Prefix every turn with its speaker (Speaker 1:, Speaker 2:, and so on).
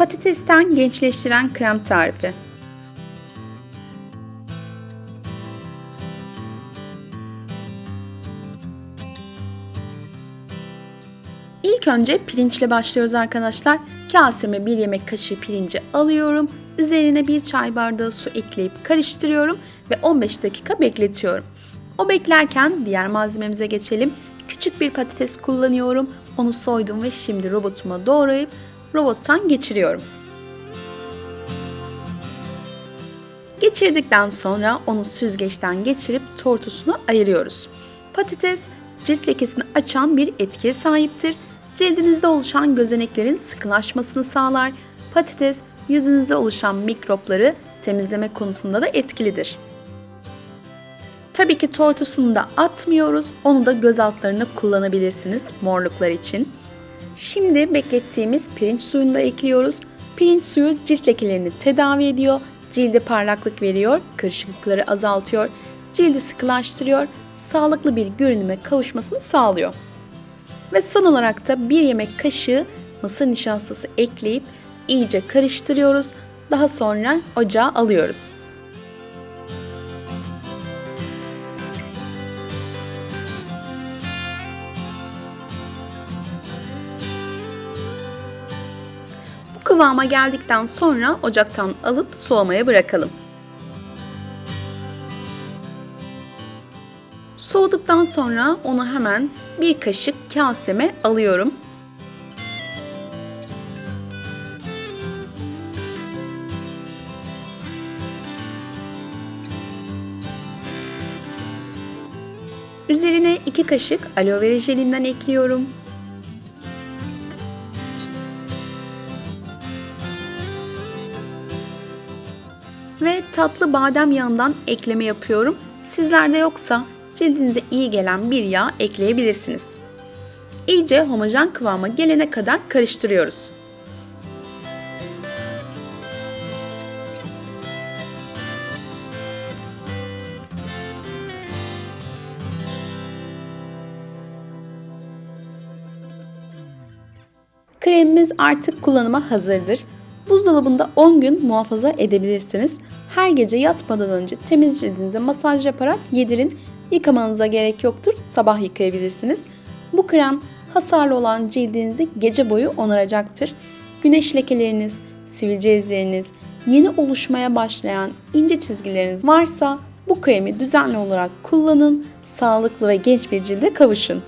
Speaker 1: Patatesten gençleştiren krem tarifi. İlk önce pirinçle başlıyoruz arkadaşlar. Kaseme bir yemek kaşığı pirinci alıyorum. Üzerine bir çay bardağı su ekleyip karıştırıyorum ve 15 dakika bekletiyorum. O beklerken diğer malzememize geçelim. Küçük bir patates kullanıyorum. Onu soydum ve şimdi robotuma doğrayıp robottan geçiriyorum. Geçirdikten sonra onu süzgeçten geçirip tortusunu ayırıyoruz. Patates cilt lekesini açan bir etkiye sahiptir. Cildinizde oluşan gözeneklerin sıkılaşmasını sağlar. Patates yüzünüzde oluşan mikropları temizleme konusunda da etkilidir. Tabii ki tortusunu da atmıyoruz. Onu da göz altlarına kullanabilirsiniz morluklar için. Şimdi beklettiğimiz pirinç suyunu da ekliyoruz. Pirinç suyu cilt lekelerini tedavi ediyor, cilde parlaklık veriyor, kırışıklıkları azaltıyor, cildi sıkılaştırıyor, sağlıklı bir görünüme kavuşmasını sağlıyor. Ve son olarak da bir yemek kaşığı mısır nişastası ekleyip iyice karıştırıyoruz. Daha sonra ocağa alıyoruz. Kıvama geldikten sonra ocaktan alıp soğumaya bırakalım. Soğuduktan sonra onu hemen bir kaşık kaseme alıyorum. Üzerine 2 kaşık aloe vera jelinden ekliyorum. Ve tatlı badem yağından ekleme yapıyorum. Sizlerde yoksa cildinize iyi gelen bir yağ ekleyebilirsiniz. İyice homojen kıvama gelene kadar karıştırıyoruz. Kremimiz artık kullanıma hazırdır. Buzdolabında 10 gün muhafaza edebilirsiniz. Her gece yatmadan önce temiz cildinize masaj yaparak yedirin. Yıkamanıza gerek yoktur. Sabah yıkayabilirsiniz. Bu krem hasarlı olan cildinizi gece boyu onaracaktır. Güneş lekeleriniz, sivilce izleriniz, yeni oluşmaya başlayan ince çizgileriniz varsa bu kremi düzenli olarak kullanın. Sağlıklı ve genç bir cilde kavuşun.